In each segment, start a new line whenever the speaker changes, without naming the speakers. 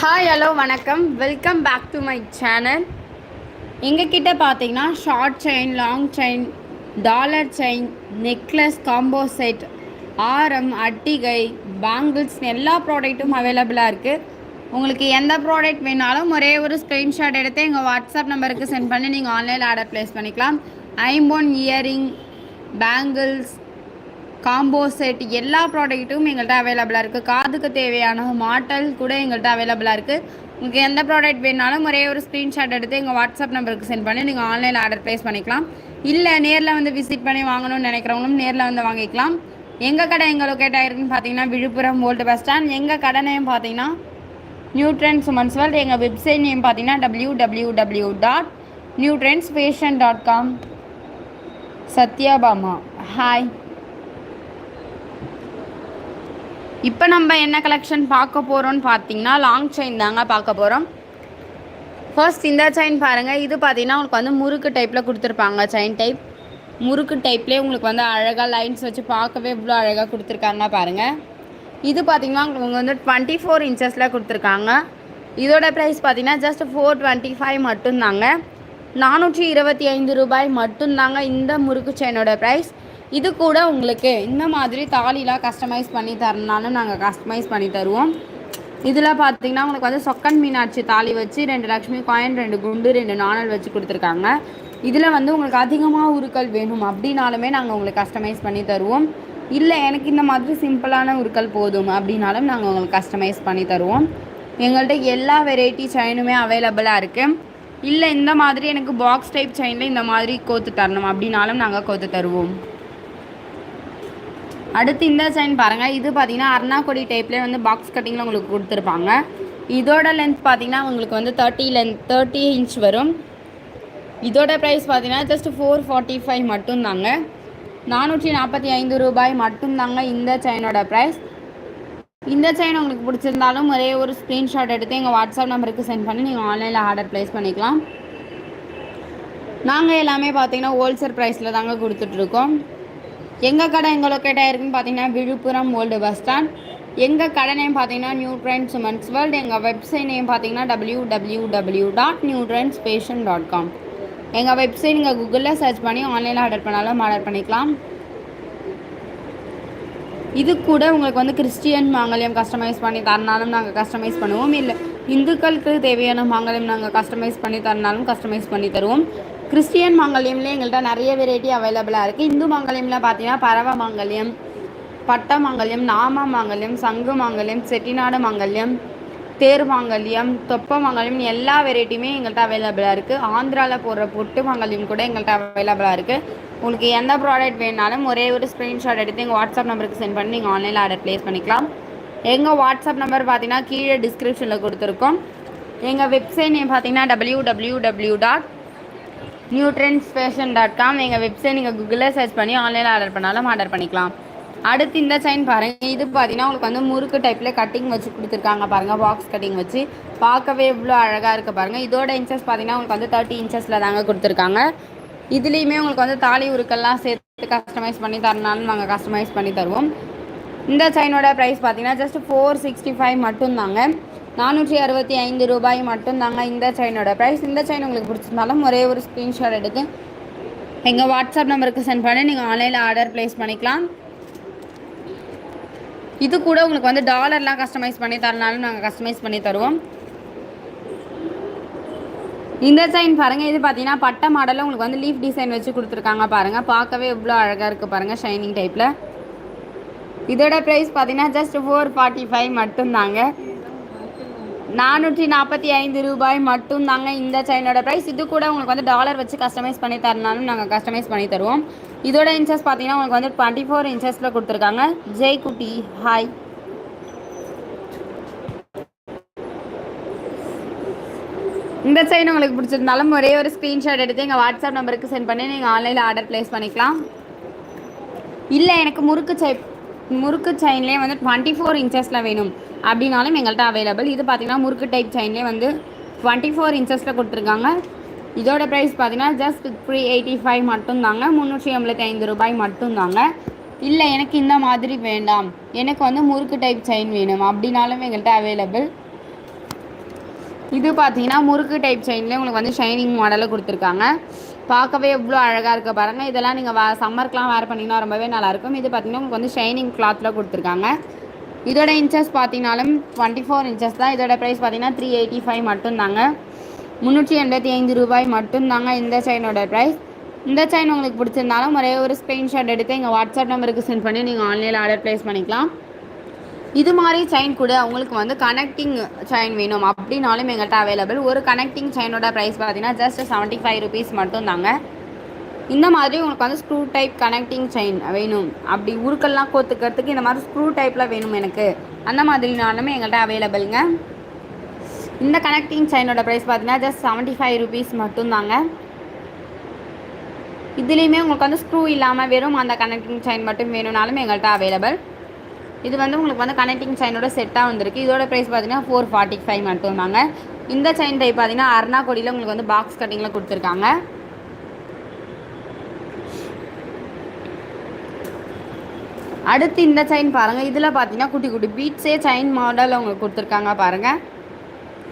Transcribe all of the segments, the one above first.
Hi hello வணக்கம். Welcome back to my channel எங்ககிட்ட பார்த்தீங்கன்னா short chain long chain dollar chain necklace combo set ஆரம் அட்டிகை bangles எல்லா ப்ராடக்ட்டும் அவைலபிளாக இருக்குது உங்களுக்கு எந்த ப்ராடக்ட் வேணாலும் ஒரே ஒரு ஸ்க்ரீன்ஷாட் எடுத்து எங்கள் வாட்ஸ்அப் நம்பருக்கு சென்ட் பண்ணி நீங்கள் ஆன்லைனில் ஆர்டர் ப்ளேஸ் பண்ணிக்கலாம். ஐம்போன் இயரிங் பேங்கிள்ஸ் காம்போ செட் எல்லா ப்ராடக்ட்டும் எங்கள்கிட்ட அவைலபிளாக இருக்குது காதுக்கு தேவையான மாட்டல் கூட எங்கள்கிட்ட அவைலபிளாக இருக்குது உங்களுக்கு எந்த ப்ராடக்ட் வேணாலும் ஒரே ஒரு ஸ்க்ரீன்ஷாட் எடுத்து எங்கள் வாட்ஸ்அப் நம்பருக்கு சென்ட் பண்ணி நீங்கள் ஆன்லைனில் ஆர்டர் ப்ளேஸ் பண்ணிக்கலாம். இல்லை நேரில் வந்து விசிட் பண்ணி வாங்கணும்னு நினைக்கிறவங்களும் நேரில் வந்து வாங்கிக்கலாம். எங்கள் கடை எங்கள் லொக்கேட் ஆகிருக்குன்னு பார்த்தீங்கன்னா விழுப்புரம் ஓல்டு பஸ் ஸ்டாண்ட் எங்கள் கடை நேம் பார்த்தீங்கன்னா நியூட்ரன்ஸ் சுமன்ஸ் வேர்ல்ட் எங்கள் வெப்சைட் நேம் பார்த்தீங்கன்னா W W W dot new trends fashion dot com Sathyabama hi இப்போ நம்ம என்ன கலெக்ஷன் பார்க்க போகிறோம்னு பார்த்தீங்கன்னா லாங் செயின் தாங்க பார்க்க போகிறோம் ஃபர்ஸ்ட் இந்த செயின் பாருங்கள் இது பார்த்தீங்கன்னா உங்களுக்கு வந்து முறுக்கு டைப்பில் கொடுத்துருப்பாங்க செயின் டைப் முறுக்கு டைப்லேயே உங்களுக்கு வந்து அழகாக லைன்ஸ் வச்சு பார்க்கவே இவ்வளோ அழகாக கொடுத்துருக்காங்க பாருங்கள் இது பார்த்தீங்கன்னா உங்களுக்கு வந்து டுவெண்ட்டி ஃபோர் இன்ச்சஸில் கொடுத்துருக்காங்க. இதோட ப்ரைஸ் பார்த்தீங்கன்னா ஜஸ்ட் ஃபோர் டுவெண்ட்டி ஃபைவ் மட்டும்தாங்க. நானூற்றி இருபத்தி ஐந்து ரூபாய் மட்டும்தாங்க இந்த முறுக்கு செயினோட ப்ரைஸ் இது கூட உங்களுக்கு இந்த மாதிரி தாலிலாம் கஸ்டமைஸ் பண்ணி தரனாலும் நாங்கள் கஸ்டமைஸ் பண்ணி தருவோம். இதில் பார்த்தீங்கன்னா உங்களுக்கு வந்து சொக்கன் மீனாட்சி தாலி வச்சு ரெண்டு லக்ஷ்மி காயின் ரெண்டு குண்டு ரெண்டு நாணல் வச்சு கொடுத்துருக்காங்க. இதில் வந்து உங்களுக்கு அதிகமாக உருக்கள் வேணும் அப்படின்னாலுமே நாங்கள் உங்களுக்கு கஸ்டமைஸ் பண்ணி தருவோம். இல்லை எனக்கு இந்த மாதிரி சிம்பிளான உருக்கள் போதும் அப்படின்னாலும் நாங்கள் உங்களுக்கு கஸ்டமைஸ் பண்ணி தருவோம். எங்கள்கிட்ட எல்லா வெரைட்டி செயினுமே அவைலபிளாக இருக்குது இல்லை இந்த மாதிரி எனக்கு பாக்ஸ் டைப் செயினில் இந்த மாதிரி கோத்து தரணும் அப்படின்னாலும் நாங்கள் கோத்து தருவோம். அடுத்து இந்த சைன் பாருங்கள் இது பார்த்தீங்கன்னா அர்ணாக்கொடி டைப்லேயே வந்து பாக்ஸ் கட்டிங்கில் உங்களுக்கு கொடுத்துருப்பாங்க. இதோட லென்த் பார்த்தீங்கன்னா உங்களுக்கு வந்து தேர்ட்டி லென்த் தேர்ட்டி இன்ச் வரும். இதோட ப்ரைஸ் பார்த்தீங்கன்னா ஜஸ்ட் ஃபோர் ஃபார்ட்டி ஃபைவ் மட்டும்தாங்க. நானூற்றி நாற்பத்தி ஐந்து ரூபாய் மட்டும்தாங்க இந்த செயினோட ப்ரைஸ் இந்த செயின் உங்களுக்கு பிடிச்சிருந்தாலும் ஒரே ஒரு ஸ்க்ரீன்ஷாட் எடுத்து எங்கள் வாட்ஸ்அப் நம்பருக்கு சென்ட் பண்ணி நீங்கள் ஆன்லைனில் ஆர்டர் ப்ளேஸ் பண்ணிக்கலாம். நாங்கள் எல்லாமே பார்த்தீங்கன்னா ஹோல்சேல் ப்ரைஸில் தாங்க கொடுத்துட்ருக்கோம் எங்கள் கடை எங்கள் லொக்கேட் ஆகிருக்குன்னு பார்த்தீங்கன்னா விழுப்புரம் ஓல்டு பஸ் ஸ்டாண்ட் எங்கள் கடை நேம் பார்த்தீங்கன்னா நியூ ட்ரெண்ட்ஸ் உமன்ஸ் வேர்ல்டு எங்கள் வெப்சைட் நேம் பார்த்தீங்கன்னா W W W dot new trends fashion dot com எங்கள் வெப்சைட் நீங்கள் கூகுளில் சர்ச் பண்ணி ஆன்லைனில் ஆர்டர் பண்ணாலும் ஆர்டர் பண்ணிக்கலாம். இது கூட உங்களுக்கு வந்து கிறிஸ்டியன் மாங்கல்யம் கஸ்டமைஸ் பண்ணி தரனாலும் நாங்கள் கஸ்டமைஸ் பண்ணுவோம். இல்லை இந்துக்களுக்கு தேவையான மாங்கல்யம் நாங்கள் கஸ்டமைஸ் பண்ணி தரனாலும் கஸ்டமைஸ் பண்ணி தருவோம். கிறிஸ்டியன் மாங்கல்யம்லேயே எங்கள்கிட்ட நிறைய வெரைட்டி அவைலபிளாக இருக்குது இந்து மாங்கல்யமில் பார்த்தீங்கன்னா பரவ மாங்கல்யம் பட்ட மாங்கல்யம் நாம மாங்கல்யம் சங்கு மாங்கல்யம் செட்டிநாடு மாங்கல்யம் தேர் மாங்கல்யம் தொப்ப மாங்கல்யம் எல்லா வெரைட்டியுமே எங்கள்கிட்ட அவைலபிளாக இருக்குது ஆந்திராவில் போடுற பொட்டு மாங்கல்யம் கூட எங்கள்கிட்ட அவைலபிளாக இருக்குது உங்களுக்கு எந்த ப்ராடக்ட் வேணாலும் ஒரே ஒரு ஸ்க்ரீன்ஷாட் எடுத்து எங்கள் வாட்ஸ்அப் நம்பருக்கு சென்ட் பண்ணி நீங்கள் ஆன்லைனில் ஆர்டர் ப்ளேஸ் பண்ணிக்கலாம். எங்கள் வாட்ஸ்அப் நம்பர் பார்த்தீங்கன்னா கீழே டிஸ்கிரிப்ஷனில் கொடுத்துருக்கோம். எங்கள் வெப்சைட் நேம் பார்த்தீங்கன்னா W W W dot new trends fashion dot com எங்கள் வெப்சைட் நீங்கள் கூகுளில் சர்ச் பண்ணி ஆன்லைனில் ஆர்டர் பண்ணாலும் ஆர்டர் பண்ணிக்கலாம். அடுத்து இந்த சைன் பாருங்கள் இது பார்த்தீங்கன்னா உங்களுக்கு வந்து முறுக்கு டைப்பில் கட்டிங் வச்சு கொடுத்துருக்காங்க பாருங்கள் பாக்ஸ் கட்டிங் வச்சு. பார்க்கவே இவ்வளோ அழகாக இருக்குது பாருங்கள் இதோட இன்ச்சஸ் பார்த்தீங்கன்னா உங்களுக்கு வந்து தேர்ட்டி இன்ச்சஸில் தாங்க கொடுத்துருக்காங்க. இதுலேயுமே உங்களுக்கு வந்து தாலி உருக்கெல்லாம் சேர்த்து கஸ்டமைஸ் பண்ணி தரனாலும் நாங்கள் கஸ்டமைஸ் பண்ணி தருவோம். இந்த சைனோட ப்ரைஸ் பார்த்தீங்கன்னா ஜஸ்ட் ஃபோர் சிக்ஸ்டி ஃபைவ் மட்டும்தாங்க. நானூற்றி அறுபத்தி ஐந்து ரூபாய் மட்டும்தாங்க இந்த செயினோட ப்ரைஸ் இந்த செயின் உங்களுக்கு பிடிச்சிருந்தாலும் ஒரே ஒரு ஸ்க்ரீன்ஷாட் எடுத்து எங்கள் வாட்ஸ்அப் நம்பருக்கு சென்ட் பண்ணி நீங்கள் ஆன்லைனில் ஆர்டர் ப்ளேஸ் பண்ணிக்கலாம். இது கூட உங்களுக்கு வந்து டாலர்லாம் கஸ்டமைஸ் பண்ணி தரனாலும் நாங்கள் கஸ்டமைஸ் பண்ணி தருவோம். இந்த செயின் பாருங்கள் இது பார்த்தீங்கன்னா பட்டை மாடலில் உங்களுக்கு வந்து லீஃப் டிசைன் வச்சு கொடுத்துருக்காங்க பாருங்கள் பார்க்கவே இவ்வளோ அழகாக இருக்குது பாருங்கள் ஷைனிங் டைப்பில் இதோட ப்ரைஸ் பார்த்தீங்கன்னா ஜஸ்ட் ஃபோர் ஃபார்ட்டி ஃபைவ் மட்டும்தாங்க. நானூற்றி நாற்பத்தி ஐந்து ரூபாய் மட்டும் தாங்க இந்த செயினோட ப்ரைஸ் இது கூட உங்களுக்கு வந்து டாலர் வச்சு கஸ்டமைஸ் பண்ணி தரனாலும் நாங்கள் கஸ்டமைஸ் பண்ணி தருவோம். இதோட இன்ச்சஸ் பார்த்தீங்கன்னா உங்களுக்கு வந்து டுவெண்ட்டி ஃபோர் இன்ச்சஸில் கொடுத்துருக்காங்க. ஜெய் குட்டி ஹாய் இந்த செயின் உங்களுக்கு பிடிச்சிருந்தாலும் ஒரே ஒரு ஸ்க்ரீன்ஷாட் எடுத்து எங்கள் வாட்ஸ்அப் நம்பருக்கு சென்ட் பண்ணி நீங்கள் ஆன்லைனில் ஆர்டர் ப்ளேஸ் பண்ணிக்கலாம். இல்லை எனக்கு முறுக்கு செயின் முறுக்கு செயின்லேயே வந்து டுவெண்ட்டி ஃபோர் இன்ச்சஸில் வேணும். அப்படின்னாலும் எங்கள்கிட்ட அவைலபிள் இது பார்த்தீங்கன்னா முறுக்கு டைப் செயின்லேயே வந்து டுவெண்ட்டி ஃபோர் இன்ச்சஸில் கொடுத்துருக்காங்க. இதோட ப்ரைஸ் பார்த்தீங்கன்னா ஜஸ்ட் த்ரீ எயிட்டி ஃபைவ் மட்டும்தாங்க. முந்நூற்றி எண்பத்தி ஐந்து ரூபாய் மட்டும்தாங்க. இல்லை எனக்கு இந்த மாதிரி வேண்டாம். எனக்கு வந்து முறுக்கு டைப் செயின் வேணும். அப்படின்னாலும் எங்கள்கிட்ட அவைலபிள் இது பார்த்தீங்கன்னா முறுக்கு டைப் செயின்லேயே உங்களுக்கு வந்து ஷைனிங் மாடலில் கொடுத்துருக்காங்க. பார்க்கவே எவ்வளோ அழகாக இருக்க பாருங்கள் இதெல்லாம் நீங்கள் வா சம்மருக்குலாம் வேர் பண்ணிங்கன்னா ரொம்பவே நல்லாயிருக்கும் இது பார்த்தீங்கன்னா உங்களுக்கு வந்து ஷைனிங் கிளாத்தில் கொடுத்துருக்காங்க. இதோட இன்ச்சஸ் பார்த்தீங்கனாலும் டுவெண்ட்டி ஃபோர் இன்ச்சஸ் தான். இதோட ப்ரைஸ் பார்த்தீங்கன்னா த்ரீ எயிட்டி ஃபைவ் மட்டும்தாங்க. முந்நூற்றி எண்பத்தி ஐந்து ரூபாய் மட்டும்தாங்க இந்த செயினோட ப்ரைஸ் இந்த செயின் உங்களுக்கு பிடிச்சிருந்தாலும் ஒரே ஒரு ஸ்க்ரீன்ஷாட் எடுத்து எங்கள் வாட்ஸ்அப் நம்பருக்கு சென்ட் பண்ணி நீங்கள் ஆன்லைனில் ஆர்டர் ப்ளேஸ் பண்ணிக்கலாம். இது மாதிரி செயின் கூட உங்களுக்கு வந்து கனெக்டிங் செயின் வேணும். அப்படின்னாலும் எங்கள்கிட்ட அவைலபிள் ஒரு கனெக்டிங் செயினோட ப்ரைஸ் பார்த்தீங்கன்னா ஜஸ்ட் செவன்ட்டி ஃபைவ் ருபீஸ் மட்டும்தாங்க. இந்த மாதிரி உங்களுக்கு வந்து ஸ்க்ரூ டைப் கனெக்டிங் செயின் வேணும். அப்படி உருக்கள்லாம் கோத்துக்கிறதுக்கு இந்த மாதிரி ஸ்க்ரூ டைப்பில் வேணும் எனக்கு. அந்த மாதிரினாலுமே எங்கள்கிட்ட அவைலபிளுங்க இந்த கனெக்டிங் செயினோட ப்ரைஸ் பார்த்தீங்கன்னா ஜஸ்ட் செவன்ட்டி ஃபைவ் ருபீஸ் மட்டும்தாங்க. இதுலேயுமே உங்களுக்கு வந்து ஸ்க்ரூ இல்லாமல் வெறும் அந்த கனெக்டிங் செயின் மட்டும் வேணும்னாலும் எங்கள்கிட்ட அவைலபிள் இது வந்து உங்களுக்கு வந்து கனெக்டிங் செயினோட செட்டாக வந்திருக்கு. இதோட ப்ரைஸ் பார்த்தீங்கன்னா ஃபோர் ஃபார்ட்டி ஃபைவ் மட்டும் தாங்க இந்த செயின் டைப் பார்த்தீங்கன்னா அருணா உங்களுக்கு வந்து பாக்ஸ் கட்டிங்கில் கொடுத்துருக்காங்க. அடுத்து இந்த செயின் பாருங்கள் இதில் பார்த்தீங்கன்னா குட்டி குட்டி பீட்ஸே செயின் மாடல் உங்களுக்கு கொடுத்துருக்காங்க பாருங்கள்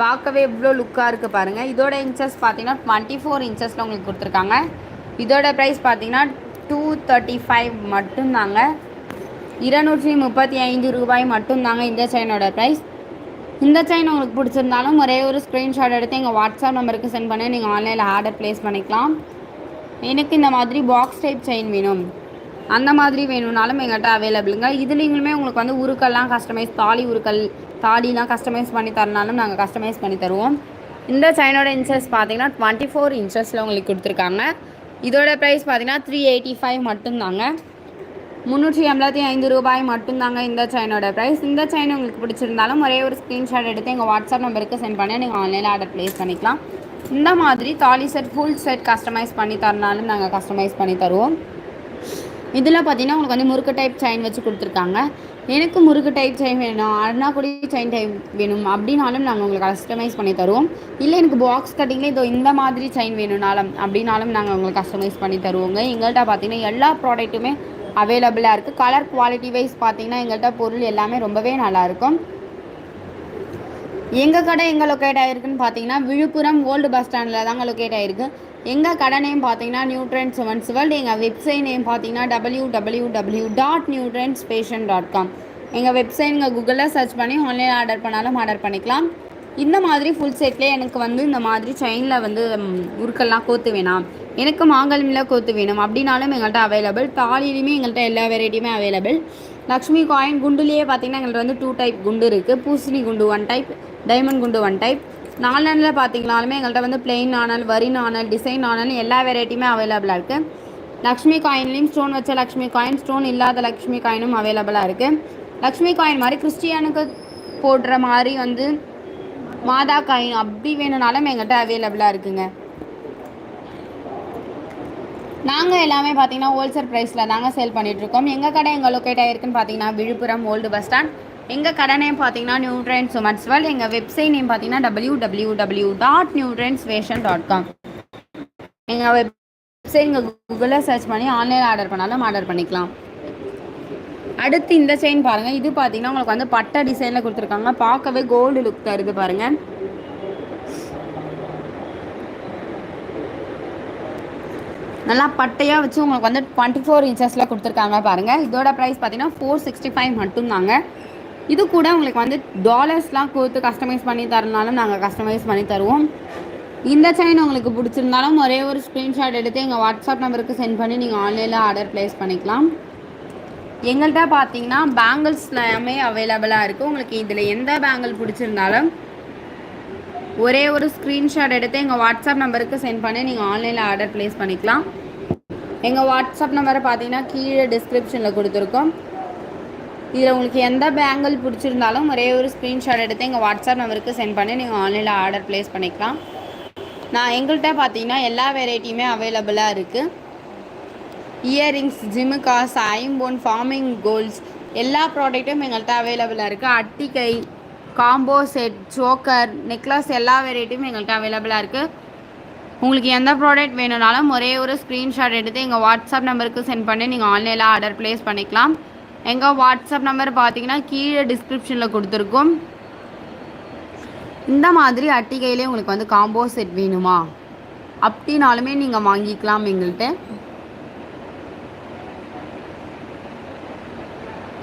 பார்க்கவே எவ்வளோ லுக்காக இருக்குது பாருங்கள் இதோட இன்ச்சஸ் பார்த்தீங்கன்னா டுவெண்ட்டி ஃபோர் இன்ச்சஸில் உங்களுக்கு கொடுத்துருக்காங்க. இதோட ப்ரைஸ் பார்த்தீங்கன்னா டூ தேர்ட்டி ஃபைவ் மட்டும்தாங்க. இருநூற்றி முப்பத்தி ஐந்து ரூபாய் மட்டும்தாங்க இந்த செயினோட ப்ரைஸ் இந்த செயின் உங்களுக்கு பிடிச்சிருந்தாலும் ஒரே ஒரு ஸ்க்ரீன்ஷாட் எடுத்து எங்கள் வாட்ஸ்அப் நம்பருக்கு சென்ட் பண்ணி நீங்கள் ஆன்லைனில் ஆர்டர் ப்ளேஸ் பண்ணிக்கலாம். எனக்கு இந்த மாதிரி பாக்ஸ் டைப் செயின் வேணும். அந்த மாதிரி வேணும்னாலும் எங்கள்கிட்ட அவைலபிளுங்க இதுலேயுமே உங்களுக்கு வந்து உருக்கெல்லாம் கஸ்டமைஸ் தாலி உருக்கல் தாலிலாம் கஸ்டமைஸ் பண்ணி தரனாலும் நாங்கள் கஸ்டமைஸ் பண்ணி தருவோம். இந்த செயினோட இன்ச்சஸ் பார்த்தீங்கன்னா டுவெண்ட்டி ஃபோர் இன்ச்சஸில் உங்களுக்கு கொடுத்துருக்காங்க. இதோட ப்ரைஸ் பார்த்தீங்கன்னா த்ரீ எயிட்டி ஃபைவ் மட்டும்தாங்க. முந்நூற்றி எண்பத்தி ஐந்து ரூபாய் மட்டும்தாங்க இந்த செயினோட ப்ரைஸ் இந்த செயின் உங்களுக்கு பிடிச்சிருந்தாலும் ஒரே ஒரு ஸ்க்ரீன்ஷாட் எடுத்து எங்கள் வாட்ஸ்அப் நம்பருக்கு சென்ட் பண்ணி நீங்கள் ஆன்லைனில் ஆர்டர் ப்ளேஸ் பண்ணிக்கலாம். இந்த மாதிரி தாலி செட் ஃபுல் செட் கஸ்டமைஸ் பண்ணி தரனாலும் நாங்கள் கஸ்டமைஸ் பண்ணி தருவோம். இதில் பார்த்தீங்கன்னா உங்களுக்கு வந்து முறுக்கு டைப் செயின் வச்சு கொடுத்துருக்காங்க. எனக்கு முறுக்கு டைப் செயின் வேணும் அருணாக்குடி செயின் டைப் வேணும் அப்படின்னாலும் நாங்கள் உங்களுக்கு கஸ்டமைஸ் பண்ணி தருவோம். இல்லை எனக்கு பாக்ஸ் கட்டிங்கில் இதோ இந்த மாதிரி செயின் வேணும்னாலும் அப்படின்னாலும் நாங்கள் உங்களுக்கு கஸ்டமைஸ் பண்ணி தருவோங்க. எங்கள்கிட்ட பார்த்தீங்கன்னா எல்லா ப்ராடக்ட்டுமே அவைலபிளாக இருக்குது கலர் குவாலிட்டி வைஸ் பார்த்தீங்கன்னா எங்கள்கிட்ட பொருள் எல்லாமே ரொம்பவே நல்லாயிருக்கும் எங்கள் கடை எங்கே லொக்கேட் ஆகிருக்குன்னு பார்த்தீங்கன்னா விழுப்புரம் ஓல்டு பஸ் ஸ்டாண்டில் தாங்க லொக்கேட் ஆகிருக்கு எங்கள் கடை நேம் பார்த்தீங்கன்னா நியூட்ரன்ஸ் செவன்ஸ் வேர்ல்டு எங்கள் வெப்சைட் நேம் பார்த்தீங்கன்னா W W W dot new trends fashion dot com எங்கள் வெப்சைட்ங்க கூகுளில் சர்ச் பண்ணி ஆன்லைன் ஆர்டர் பண்ணாலும் ஆர்டர் பண்ணிக்கலாம். இந்த மாதிரி ஃபுல் செட்லேயே எனக்கு வந்து இந்த மாதிரி செயினில் வந்து உருக்கெல்லாம் கோத்து வேணாம். எனக்கு மாங்கல்மில் கோத்து வேணும். அப்படின்னாலும் எங்கள்கிட்ட அவைலபிள் தாலிலையுமே எங்கள்கிட்ட எல்லா வெரைட்டியுமே அவைலபிள் லக்ஷ்மி காயின் குண்டுலேயே பார்த்தீங்கன்னா எங்கள்கிட்ட வந்து டூ டைப் குண்டு இருக்குது பூசணி குண்டு ஒன் டைப் டைமண்ட் குண்டு ஒன் டைப் நாலனில் பார்த்தீங்கனாலுமே எங்கள்கிட்ட வந்து பிளெயின் நாணல் வரி நாணல் டிசைன் நாணல் எல்லா வெரைட்டியுமே அவைலபிளாக இருக்குது லக்ஷ்மி காயின்லேயும் ஸ்டோன் வச்ச லக்ஷ்மி காயின் ஸ்டோன் இல்லாத லக்ஷ்மி காயினும் அவைலபிளாக இருக்குது லக்ஷ்மி காயின் மாதிரி கிறிஸ்டியனுக்கு போடுற மாதிரி வந்து மாதா காயின் அப்படி வேணும்னாலும் எங்கள்கிட்ட அவைலபிளாக இருக்குங்க. நாங்கள் எல்லாமே பார்த்தீங்கன்னா ஹோல்சேல் ப்ரைஸில் தாங்க சேல் பண்ணிகிட்ருக்கோம் எங்கள் கடை எங்கள் லொக்கேட் ஆகிருக்குன்னு பார்த்தீங்கன்னா விழுப்புரம் ஓல்டு பஸ் ஸ்டாண்ட் எங்கள் கடை நேம் பார்த்தீங்கன்னா நியூ உமன்ஸ் வேர்ல்ட் எங்கள் வெப்சைட் நேம் பார்த்தீங்கன்னா W W W dot new trends fashion dot com எங்கள் வெப்சைட் இங்கே கூகுளில் சர்ச் பண்ணி ஆன்லைன் ஆர்டர் பண்ணாலும் ஆர்டர் பண்ணிக்கலாம். அடுத்து இந்த செயின் பாருங்கள் இது பார்த்தீங்கன்னா உங்களுக்கு வந்து பட்டை டிசைனில் கொடுத்துருக்காங்க. பார்க்கவே கோல்டு லுக் தருது பாருங்கள் நல்லா பட்டையாக வச்சு உங்களுக்கு வந்து டுவெண்ட்டி ஃபோர் இன்ச்சஸில் கொடுத்துருக்காங்க பாருங்கள் இதோட ப்ரைஸ் பார்த்தீங்கன்னா ஃபோர் சிக்ஸ்டி ஃபைவ் மட்டும்தாங்க. இது கூட உங்களுக்கு வந்து டாலர்ஸ்லாம் கொடுத்து கஸ்டமைஸ் பண்ணி தரனாலும் நாங்கள் கஸ்டமைஸ் பண்ணி தருவோம். இந்த செயின் உங்களுக்கு பிடிச்சிருந்தாலும் ஒரே ஒரு ஸ்க்ரீன்ஷாட் எடுத்து எங்கள் வாட்ஸ்அப் நம்பருக்கு சென்ட் பண்ணி நீங்கள் ஆன்லைனில் ஆர்டர் ப்ளேஸ் பண்ணிக்கலாம். எங்கள்கிட்ட பார்த்தீங்கன்னா பேங்கிள்ஸ் எல்லாமே அவைலபிளாக இருக்குது உங்களுக்கு இதில் எந்த பேங்கிள் பிடிச்சிருந்தாலும் ஒரே ஒரு ஸ்க்ரீன்ஷாட் எடுத்து எங்கள் வாட்ஸ்அப் நம்பருக்கு சென்ட் பண்ணி நீங்கள் ஆன்லைனில் ஆர்டர் ப்ளேஸ் பண்ணிக்கலாம். எங்கள் வாட்ஸ்அப் நம்பரை பார்த்தீங்கன்னா கீழே டிஸ்கிரிப்ஷனில் கொடுத்துருக்கோம். இதில் உங்களுக்கு எந்த பேங்கிள் பிடிச்சிருந்தாலும் ஒரே ஒரு ஸ்க்ரீன்ஷாட் எடுத்து எங்கள் வாட்ஸ்அப் நம்பருக்கு சென்ட் பண்ணி நீங்கள் ஆன்லைனில் ஆர்டர் ப்ளேஸ் பண்ணிக்கலாம். நான் எங்கள்கிட்ட பார்த்தீங்கன்னா எல்லா வெரைட்டியுமே அவைலபிளாக இருக்குது இயரிங்ஸ் ஜிமுகாஸ் ஐம்போன் ஃபார்மிங் கோல்ஸ் எல்லா ப்ராடக்ட்டும் எங்கள்கிட்ட அவைலபிளாக இருக்குது அட்டிக்கை காம்போ செட் சோக்கர் நெக்லஸ் எல்லா வெரைட்டியும் எங்கள்கிட்ட அவைலபிளாக இருக்குது உங்களுக்கு எந்த ப்ராடக்ட் வேணும்னாலும் ஒரே ஒரு ஸ்க்ரீன்ஷாட் எடுத்து எங்கள் வாட்ஸ்அப் நம்பருக்கு சென்ட் பண்ணி நீங்கள் ஆன்லைனில் ஆர்டர் ப்ளேஸ் பண்ணிக்கலாம். எங்கள் வாட்ஸ்அப் நம்பர் பார்த்தீங்கன்னா கீழே டிஸ்கிரிப்ஷனில் கொடுத்துருக்கோம்.
இந்த மாதிரி அட்டிகையிலே உங்களுக்கு வந்து காம்போ செட் வேணுமா? அப்படின்னாலுமே நீங்கள் வாங்கிக்கலாம் எங்கள்கிட்ட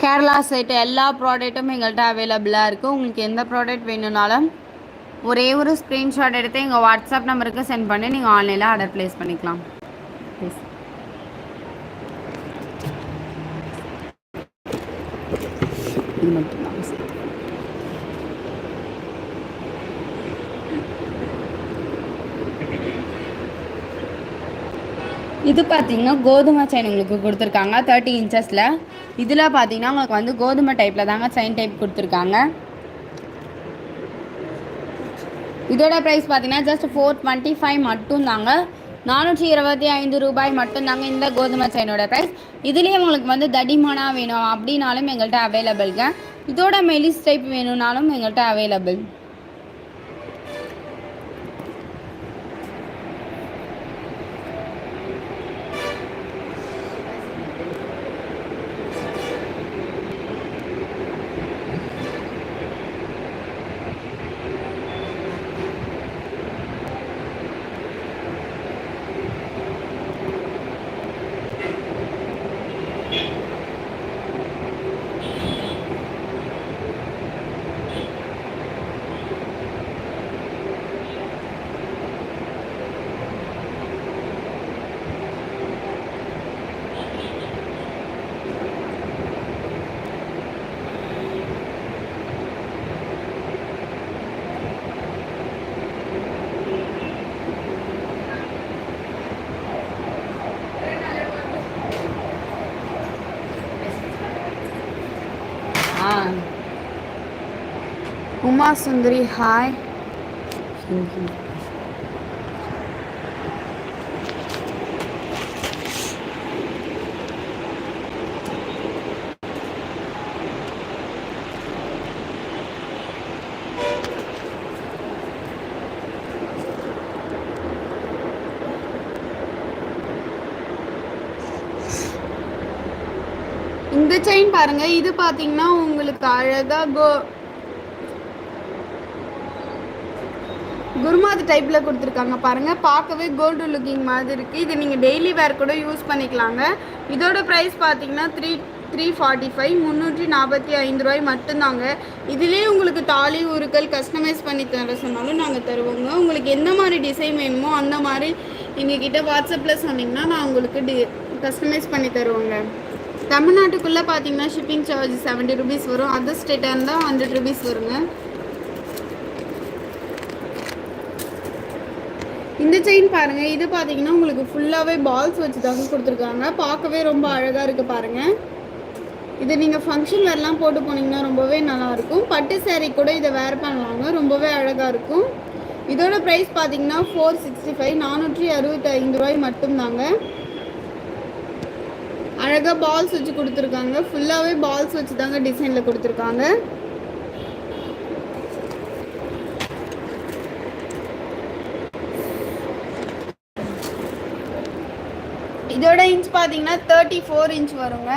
கேரளா சைட்டு எல்லா ப்ராடக்ட்டும் எங்கள்கிட்ட அவைலபிளாக இருக்குது உங்களுக்கு எந்த ப்ராடக்ட் வேணும்னாலும் ஒரே ஒரு ஸ்க்ரீன்ஷாட் எடுத்து எங்கள் வாட்ஸ்அப் நம்பருக்கு சென்ட் பண்ணி நீங்கள் ஆன்லைனில் ஆர்டர் ப்ளேஸ் பண்ணிக்கலாம். ப்ளீஸ் இது மட்டும்தான் இது பார்த்தீங்கன்னா கோதுமை செயின் உங்களுக்கு கொடுத்துருக்காங்க தேர்ட்டி இன்ச்சஸில் இதில் பார்த்தீங்கன்னா உங்களுக்கு வந்து கோதுமை டைப்பில் தாங்க செயின் டைப் கொடுத்துருக்காங்க. இதோட ப்ரைஸ் பார்த்தீங்கன்னா ஜஸ்ட் ஃபோர் டுவெண்ட்டி ஃபைவ் மட்டும் தாங்க நானூற்றி இருபத்தி ஐந்து ரூபாய் மட்டும்தாங்க இந்த கோதுமை சைனோட ப்ரைஸ் இதுலேயே உங்களுக்கு வந்து தடிமனா வேணும் அப்படின்னாலும் எங்கள்கிட்ட அவைலபிள்ங்க இதோட மெலிஸ் டைப் வேணும்னாலும் எங்கள்கிட்ட அவைலபிள் உமா சுந்தரி ஹாய் இந்த செயின் பாருங்க இது பாத்தீங்கன்னா உங்களுக்கு அழகா கோ குருமாது டைப்பில் கொடுத்துருக்காங்க. பாருங்கள் பார்க்கவே கோல்டு லுக்கிங் மாதிரி இருக்குது இது நீங்கள் டெய்லி வேர் கூட யூஸ் பண்ணிக்கலாங்க. இதோட ப்ரைஸ் பார்த்தீங்கன்னா த்ரீ த்ரீ ஃபார்ட்டி ஃபைவ் முந்நூற்றி நாற்பத்தி ஐந்து ரூபாய் மட்டும்தாங்க. இதுலேயே உங்களுக்கு தாலி உருக்கள் கஸ்டமைஸ் பண்ணி தர சொன்னாலும் நாங்கள் தருவோங்க. உங்களுக்கு எந்த மாதிரி டிசைன் வேணுமோ அந்த மாதிரி எங்ககிட்ட வாட்ஸ்அப்பில் சொன்னிங்கன்னா நான் உங்களுக்கு டி கஸ்டமைஸ் பண்ணி தருவோங்க. தமிழ்நாட்டுக்குள்ளே பார்த்தீங்கன்னா ஷிப்பிங் சார்ஜ் செவன்ட்டி ருபீஸ் வரும். அதர் ஸ்டேட்டாக இருந்தால் ஹண்ட்ரட் ருபீஸ் வருங்க. இந்த செயின் பாருங்க இது பார்த்தீங்கன்னா உங்களுக்கு ஃபுல்லாகவே பால்ஸ் வச்சு தாங்க கொடுத்துருக்காங்க. பார்க்கவே ரொம்ப அழகாக இருக்குது பாருங்கள் இது நீங்கள் ஃபங்க்ஷன் வேர்லாம் போட்டு போனீங்கன்னா ரொம்பவே நல்லாயிருக்கும் பட்டு சேரீ கூட இதை வேர் பண்ணலாங்க ரொம்பவே அழகாக இருக்கும். இதோட ப்ரைஸ் பார்த்தீங்கன்னா ஃபோர் சிக்ஸ்டி ஃபைவ் நானூற்றி அறுபத்தி ஐந்து ரூபாய் மட்டும்தாங்க. அழகாக பால்ஸ் வச்சு கொடுத்துருக்காங்க. ஃபுல்லாகவே பால்ஸ் வச்சு தாங்க டிசைனில் கொடுத்துருக்காங்க. இதோட இன்ச் பார்த்தீங்கன்னா தேர்ட்டி ஃபோர் இன்ச் வருங்க.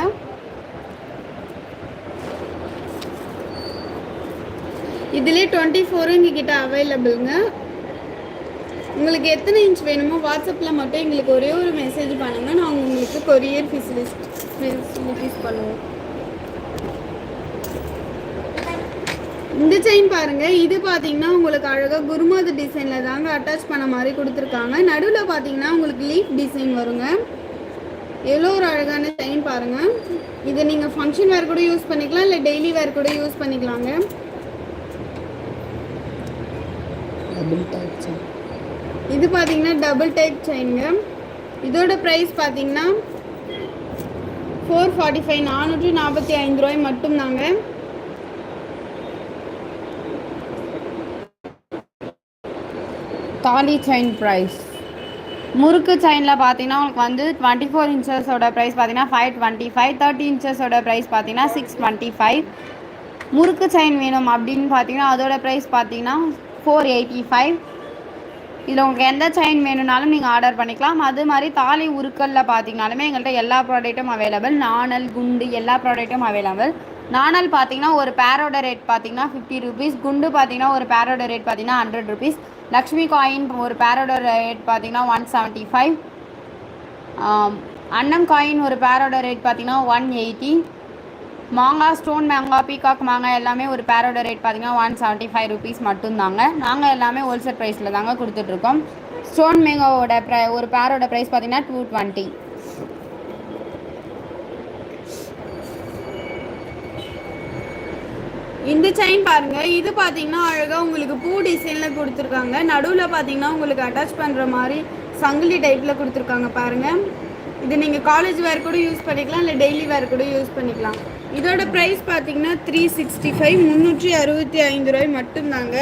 இதுலேயே டுவெண்ட்டி ஃபோரும் எங்ககிட்ட அவைலபிளுங்க உங்களுக்கு எத்தனை இன்ச் வேணுமோ வாட்ஸ்அப்பில் மட்டும் எங்களுக்கு ஒரே ஒரு மெசேஜ் பண்ணுங்க. நாங்கள் உங்களுக்கு கொரியர் ஃபெசிலிஸ்ட் ஃபெசிலிட்டிஸ் பண்ணுவோம் இந்த செயின் பாருங்க. இது பார்த்தீங்கன்னா உங்களுக்கு அழகாக குருமாது டிசைனில் தாங்க அட்டாச் பண்ண மாதிரி கொடுத்துருக்காங்க. நடுவில் பார்த்தீங்கன்னா உங்களுக்கு லீஃப் டிசைன் வருங்க. எவ்வளோ ஒரு அழகான செயின் பாருங்க. இதை நீங்கள் ஃபங்க்ஷன் வேர் கூட யூஸ் பண்ணிக்கலாம் இல்லை டெய்லி வேர் கூட யூஸ் பண்ணிக்கலாங்க. இது பார்த்தீங்கன்னா டபுள் டைப் செயினுங்க இதோட ப்ரைஸ் பார்த்தீங்கன்னா ஃபோர் ஃபார்ட்டி ஃபைவ் நானூற்றி நாற்பத்தி ஐந்து ரூபாய் மட்டும்தாங்க. தாலி செயின் ப்ரைஸ் முறுக்கு செயினில் பார்த்தீங்கன்னா உங்களுக்கு வந்து டுவெண்ட்டி ஃபோர் இன்ச்சஸோட ப்ரைஸ் பார்த்தீங்கன்னா ஃபைவ் டுவெண்ட்டி ஃபைவ் தேர்ட்டி இன்ச்சஸோட ப்ரைஸ் பார்த்தீங்கன்னா சிக்ஸ் டுவெண்ட்டி ஃபைவ் முறுக்கு செயின் வேணும் அப்படின்னு பார்த்தீங்கன்னா அதோட ப்ரைஸ் பார்த்தீங்கன்னா ஃபோர் எயிட்டி ஃபைவ் இதில் உங்களுக்கு எந்த செயின் வேணும்னாலும் நீங்கள் ஆர்டர் பண்ணிக்கலாம். அது மாதிரி தாலி உருக்கலில் பார்த்தீங்கனாலுமே எங்கள்கிட்ட எல்லா ப்ராடக்ட்டும் அவைலபிள் நாணல் குண்டு எல்லா ப்ராடக்ட்டும் அவைலபிள் நாணல் பார்த்தீங்கன்னா ஒரு பேரோட ரேட் பார்த்தீங்கன்னா ஃபிஃப்டி ருபீஸ் குண்டு பார்த்தீங்கன்னா ஒரு பேரோட ரேட் பார்த்தீங்கன்னா ஹண்ட்ரட் ருபீஸ் லக்ஷ்மி காயின் ஒரு பேரோட ரேட் பார்த்தீங்கன்னா ஒன் செவன்ட்டி ஃபைவ் அன்னம் காயின் ஒரு பேரோட ரேட் பார்த்தீங்கன்னா ஒன் எயிட்டி மாங்காய் ஸ்டோன் மேங்கா பீகாக் மாங்காய் எல்லாமே ஒரு பேரோட ரேட் பார்த்தீங்கன்னா ஒன் செவன்ட்டி ஃபைவ் ருபீஸ் மட்டும்தாங்க. நாங்கள் எல்லாமே ஹோல்சேல் ப்ரைஸில் தாங்க கொடுத்துட்ருக்கோம் ஸ்டோன் மேங்காவோட ப்ரை ஒரு பேரோட ப்ரைஸ் பார்த்தீங்கன்னா டூ டுவெண்ட்டி இந்த செயின் பாருங்க. இது பார்த்தீங்கன்னா அழகாக உங்களுக்கு பூ டிசைனில் கொடுத்துருக்காங்க. நடுவில் பார்த்தீங்கன்னா உங்களுக்கு அட்டாச் பண்ணுற மாதிரி சங்கிலி டைப்பில் கொடுத்துருக்காங்க பாருங்க. இது நீங்கள் காலேஜ் வேர் கூட யூஸ் பண்ணிக்கலாம். இல்லை டெய்லி வேர் கூட யூஸ் பண்ணிக்கலாம். இதோட ப்ரைஸ் பார்த்தீங்கன்னா த்ரீ சிக்ஸ்டி ஃபைவ் முந்நூற்றி அறுபத்தி ஐந்து ரூபாய் மட்டும்தாங்க.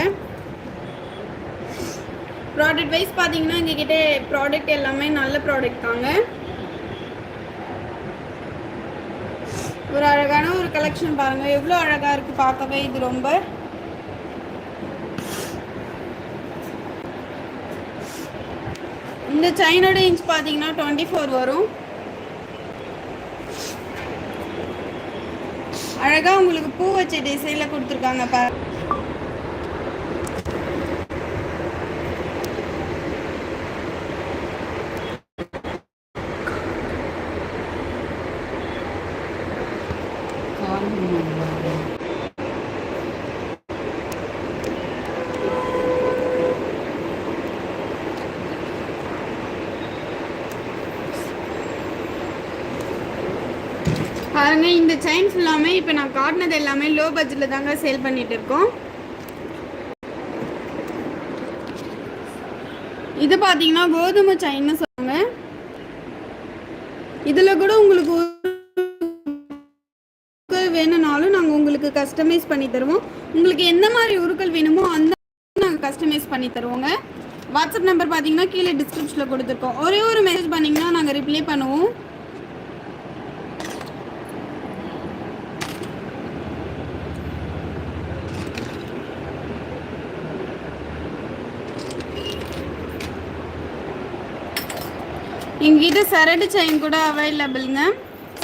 ப்ராடக்ட் வைஸ் பார்த்தீங்கன்னா எங்ககிட்ட ப்ராடக்ட் எல்லாமே நல்ல ப்ராடக்ட் தாங்க. ஒரு அழகான ஒரு கலெக்ஷன் பாருங்கள் எவ்வளோ அழகாக இருக்குது பார்க்கவே. இது ரொம்ப. இந்த செயினோட இன்ச் பார்த்தீங்கன்னா டுவெண்ட்டி ஃபோர் வரும். அழகாக உங்களுக்கு பூ வச்ச டிசைனில் கொடுத்துருக்காங்க பாரு பாருங்க இந்த செயின் ஃபுல்லாமே இப்போ நான் காட்டினது எல்லாமே லோ பட்ஜெட்டில் தாங்க சேல் பண்ணிட்டு இருக்கோம். இது பார்த்தீங்கன்னா கோதுமை செயின்னு சொல்லுவாங்க. இதில் கூட உங்களுக்கு உருக்கள் வேணும்னாலும் நாங்கள் உங்களுக்கு கஸ்டமைஸ் பண்ணி தருவோம். உங்களுக்கு எந்த மாதிரி உருக்கள் வேணுமோ அந்த நாங்கள் கஸ்டமைஸ் பண்ணி தருவோங்க. வாட்ஸ்அப் நம்பர் பார்த்தீங்கன்னா கீழே டிஸ்கிரிப்ஷனில் கொடுத்துருக்கோம். ஒரே ஒரு மெசேஜ் பண்ணிங்கன்னா நாங்கள் ரிப்ளை பண்ணுவோம். எங்ககிட்ட சரடு செயின் கூட அவைலபிள்ங்க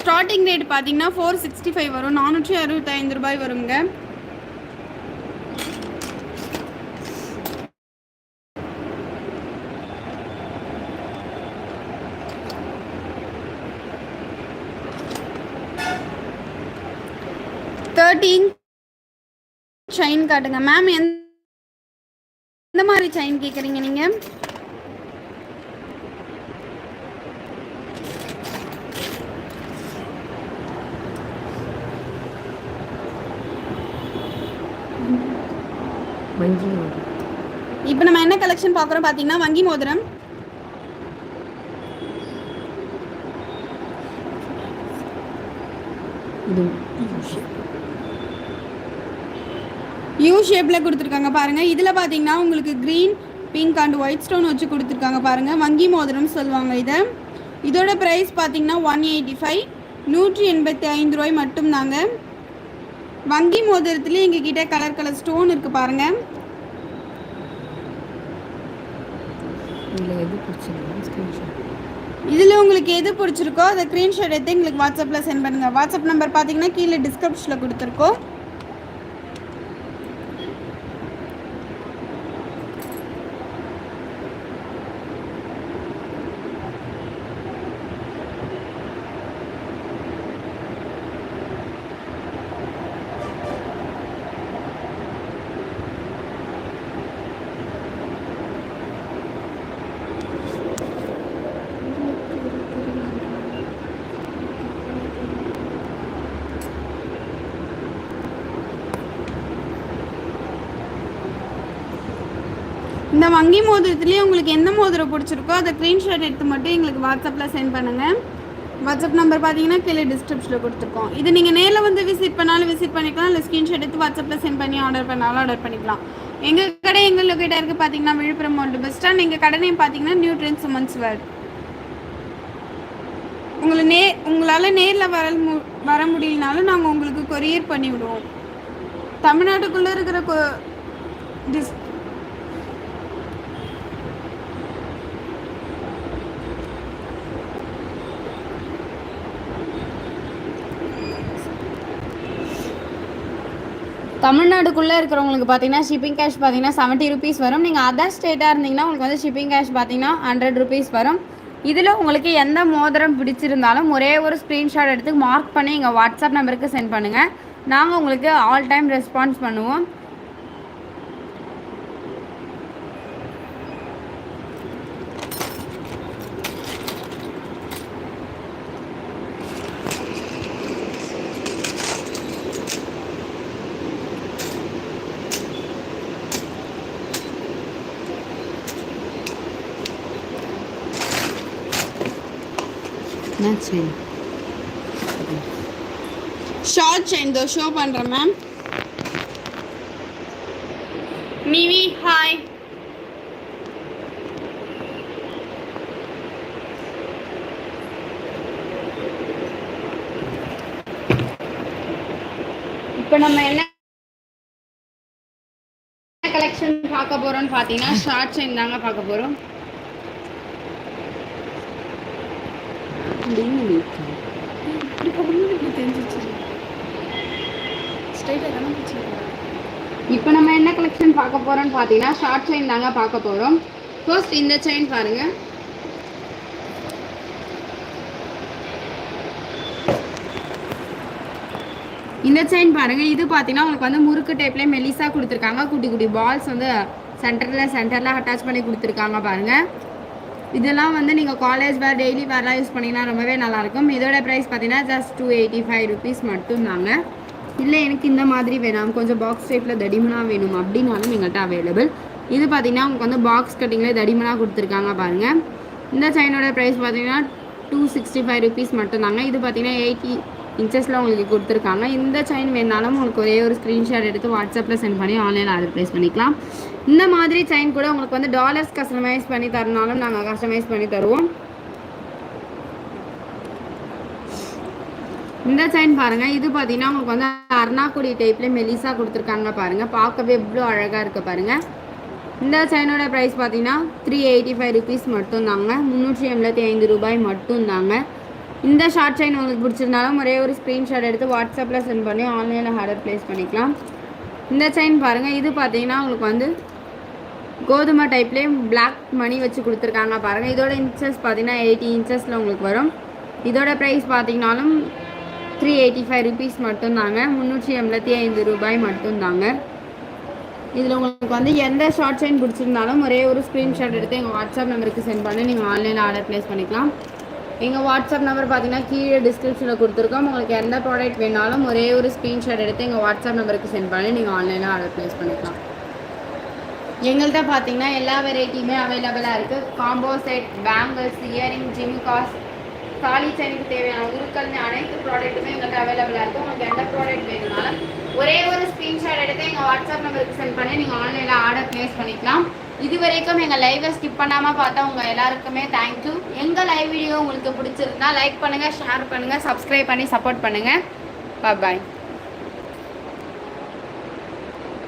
ஸ்டார்டிங் ரேட் பார்த்தீங்கன்னா ஃபோர் சிக்ஸ்டி ஃபைவ் வரும். நானூற்றி அறுபத்தைந்து ரூபாய் வருங்க. தேர்ட்டீன் செயின் காட்டுங்க. மேம் எந்த மாதிரி செயின் கேட்குறீங்க நீங்கள்
மோதிரம்.
இப்போ நம்ம என்ன கலெக்ஷன் பார்க்குறோம் பார்த்தீங்கன்னா வங்கி மோதிரம்.
இது
யூ ஷேப்பில் கொடுத்துருக்காங்க பாருங்கள் இதில் பார்த்தீங்கன்னா உங்களுக்கு green pink and white stone வச்சு கொடுத்துருக்காங்க பாருங்கள் வங்கி மோதிரம் சொல்லுவாங்க இதை. இதோட ப்ரைஸ் பார்த்தீங்கன்னா ஒன் எயிட்டி ஃபைவ் நூற்றி எண்பத்தி ஐந்து ரூபாய் மட்டும்தாங்க. வங்கி மோதிரத்துலேயே எங்ககிட்ட கலர் கலர் ஸ்டோன் இருக்குது பாருங்கள்
இதில்
உங்களுக்கு எது பிடிச்சிருக்கோ அதை ஸ்க்ரீன்ஷாட் எடுத்து எங்களுக்கு வாட்ஸ்அப்பில் சென்ட் பண்ணுங்கள் வாட்ஸ்அப் நம்பர் பார்த்தீங்கன்னா கீழே டிஸ்கிரிப்ஷனில் கொடுத்துருக்கோம். வங்கி மோதிரத்துலேயே உங்களுக்கு எந்த மோதிரம் பிடிச்சிருக்கோ அதை ஸ்க்ரீன்ஷாட் எடுத்து மட்டும் எங்களுக்கு வாட்ஸ்அப்பில் சென்ட் பண்ணுங்கள் வாட்ஸ்அப் நம்பர் பார்த்தீங்கன்னா கீழே டிஸ்கிரிப்ஷனில் கொடுத்துருக்கோம். இது நீங்கள் நேரில் வந்து விசிட் பண்ணாலும் விசிட் பண்ணிக்கலாம். இல்லை ஸ்க்ரீன்ஷாட் எடுத்து வாட்ஸ்அப்பில் சென்ட் பண்ணி ஆர்டர் பண்ணாலும் ஆர்டர் பண்ணிக்கலாம். எங்கள் கடை எங்கள் லொக்கேட்டாக இருக்குது பார்த்தீங்கன்னா விழுப்புரம் ஒன்று பஸ் ஸ்டாண்ட் எங்கள் கடை நேம் பார்த்தீங்கன்னா நியூ ட்ரெண்ட் சுமன்ஸ் வேர்ட் உங்களை நே உங்களால் நேரில் வர மு வர முடியலனாலும் நாங்கள் உங்களுக்கு கொரியர் பண்ணி விடுவோம். தமிழ்நாட்டுக்குள்ளே இருக்கிற கொ டிஸ்
தமிழ்நாடுக்குள்ளே இருக்கிறவங்களுக்கு பார்த்தீங்கன்னா ஷிப்பிங் கேஷ் பார்த்தீங்கன்னா செவன்ட்டி ருபீஸ் வரும். நீங்கள் அதர் ஸ்டேட்டாக இருந்தீங்கன்னா உங்களுக்கு வந்து ஷிப்பிங் கேஷ் பார்த்தீங்கன்னா ஹண்ட்ரட் ருபீஸ் வரும். இதில் உங்களுக்கு எந்த மோதிரம் பிடிச்சிருந்தாலும் ஒரே ஒரு ஸ்க்ரீன்ஷாட் எடுத்து மார்க் பண்ணி எங்கள் வாட்ஸ்அப் நம்பருக்கு சென்ட் பண்ணுங்கள் நாங்கள் உங்களுக்கு ஆல் டைம் ரெஸ்பான்ஸ் பண்ணுவோம்.
என்ன செயின்
ஷார்ட் செயின் தோ ஷோ பண்ணுறேன் மேம் மிவி ஹாய் இப்போ நம்ம என்ன கலெக்ஷன் பார்க்க போறோம்னு பார்த்தீங்கன்னா ஷார்ட் செயின் தாங்க பார்க்க போறோம். இப்போ நம்ம என்ன கலெக்ஷன் பார்க்க போறோம்னு பார்த்தீங்கன்னா ஷார்ட் செயின் தாங்க பார்க்க போறோம். ஃபர்ஸ்ட் இந்த செயின் பாருங்க. இந்த செயின் பாருங்க. இது பார்த்தீங்கன்னா உங்களுக்கு வந்து முறுக்கு டைப்லேயே மெலிசா கொடுத்துருக்காங்க. குட்டி குட்டி பால்ஸ் வந்து சென்டரில் சென்டரில் அட்டாச் பண்ணி கொடுத்துருக்காங்க பாருங்க. இதெல்லாம் வந்து நீங்கள் காலேஜ் வேர் டெய்லி வேர்லாம் யூஸ் பண்ணிங்கன்னா ரொம்பவே நல்லாயிருக்கும். இதோட ப்ரைஸ் பார்த்தீங்கன்னா just two eighty five rupees மட்டும்தாங்க. இல்லை எனக்கு இந்த மாதிரி வேணாம். கொஞ்சம் பாக்ஸ் டைப்பில் தடிமனாக வேணும் அப்படின்னாலும் எங்கள்கிட்ட அவைலபிள் இது பார்த்தீங்கன்னா உங்களுக்கு வந்து பாக்ஸ் கட்டிங்கில் தடிமனாக கொடுத்துருக்காங்க பாருங்கள் இந்த செயினோட ப்ரைஸ் பார்த்தீங்கன்னா டூ சிக்ஸ்டி ஃபைவ் ருபீஸ் மட்டும்தாங்க. இது பார்த்தீங்கன்னா எயிட்டி இன்ச்சஸில் உங்களுக்கு கொடுத்துருக்காங்க. இந்த செயின் வேணாலும் உங்களுக்கு ஒரே ஒரு ஸ்க்ரீன்ஷாட் எடுத்து வாட்ஸ்அப்பில் சென்ட் பண்ணி ஆன்லைனில் ஆர்டர் ப்ளேஸ் பண்ணிக்கலாம். இந்த மாதிரி செயின் கூட உங்களுக்கு வந்து டாலர்ஸ் கஸ்டமைஸ் பண்ணி தரனாலும் நாங்கள் கஸ்டமைஸ் பண்ணி தருவோம். இந்த செயின் பாருங்கள் இது பார்த்தீங்கன்னா உங்களுக்கு வந்து அர்ணாக்குடி டைப்பில் மெலிசா கொடுத்துருக்காங்க பாருங்கள் பார்க்கவே எவ்வளோ அழகாக இருக்குது பாருங்கள் இந்த செயினோட ப்ரைஸ் பார்த்தீங்கன்னா த்ரீ எயிட்டி ஃபைவ் ருபீஸ் மட்டும்தாங்க. முந்நூற்றி எண்பத்தி ஐந்து ரூபாய் மட்டும்தாங்க. இந்த ஷார்ட் செயின் உங்களுக்கு பிடிச்சிருந்தாலும் ஒரே ஒரு ஸ்க்ரீன்ஷாட் எடுத்து வாட்ஸ்அப்பில் சென்ட் பண்ணி ஆன்லைனில் ஆர்டர் ப்ளேஸ் பண்ணிக்கலாம். இந்த செயின் பாருங்கள் இது பார்த்தீங்கன்னா உங்களுக்கு வந்து கோதுமை டைப்லேயே பிளாக் மணி வச்சு கொடுத்துருக்காங்க பாருங்கள் இதோட இன்ச்சஸ் பார்த்தீங்கன்னா எயிட்டி இன்ச்சஸில் உங்களுக்கு வரும். இதோட ப்ரைஸ் பார்த்தீங்கனாலும் த்ரீ எயிட்டி ஃபைவ் ருபீஸ் மட்டும்தாங்க. முந்நூற்றி எண்பத்தி ஐந்து ரூபாய் மட்டும்தாங்க. இதில் உங்களுக்கு வந்து எந்த ஷார்ட் செயின் பிடிச்சிருந்தாலும் ஒரே ஒரு ஸ்க்ரீன்ஷாட் எடுத்து எங்கள் வாட்ஸ்அப் நம்பருக்கு சென்ட் பண்ணி நீங்கள் ஆன்லைனில் ஆர்டர் ப்ளேஸ் பண்ணிக்கலாம். எங்கள் வாட்ஸ்அப் நம்பர் பார்த்தீங்கன்னா கீழே டிஸ்கிரிப்ஷனில் கொடுத்துருக்கோம். உங்களுக்கு எந்த ப்ராடக்ட் வேணாலும் ஒரே ஒரு ஸ்க்ரீன்ஷாட் எடுத்து எங்கள் வாட்ஸ்அப் நம்பருக்கு சென்ட் பண்ணி நீங்கள் ஆன்லைனில் ஆர்டர் ப்ளேஸ் பண்ணிக்கலாம். எங்கள்கிட்ட பார்த்தீங்கன்னா எல்லா வெரைட்டியுமே அவைலபிளாக இருக்குது காம்போ செட் பேங்கிள்ஸ் இயரிங் ஜிமிகாஸ் தாலி செயினுக்கு தேவையான உருக்கள் அனைத்து ப்ராடக்ட்டுமே எங்கள்கிட்ட அவைலபிளாக இருக்குது உங்களுக்கு எந்த ப்ராடக்ட் வேணும்னாலும் ஒரே ஒரு ஸ்க்ரீன்ஷாட் எடுத்து எங்கள் வாட்ஸ்அப் நம்பருக்கு சென்ட் பண்ணி நீங்கள் ஆன்லைனில் ஆர்டர் ப்ளேஸ் பண்ணிக்கலாம். இது வரைக்கும் எங்கள் லைவை ஸ்கிப் பண்ணாமல் பார்த்தா உங்கள் எல்லாருக்குமே தேங்க்யூ எங்கள் லைவ் வீடியோ உங்களுக்கு பிடிச்சிருந்தா லைக் பண்ணுங்கள் ஷேர் பண்ணுங்கள் சப்ஸ்கிரைப் பண்ணி சப்போர்ட் பண்ணுங்கள் பாய்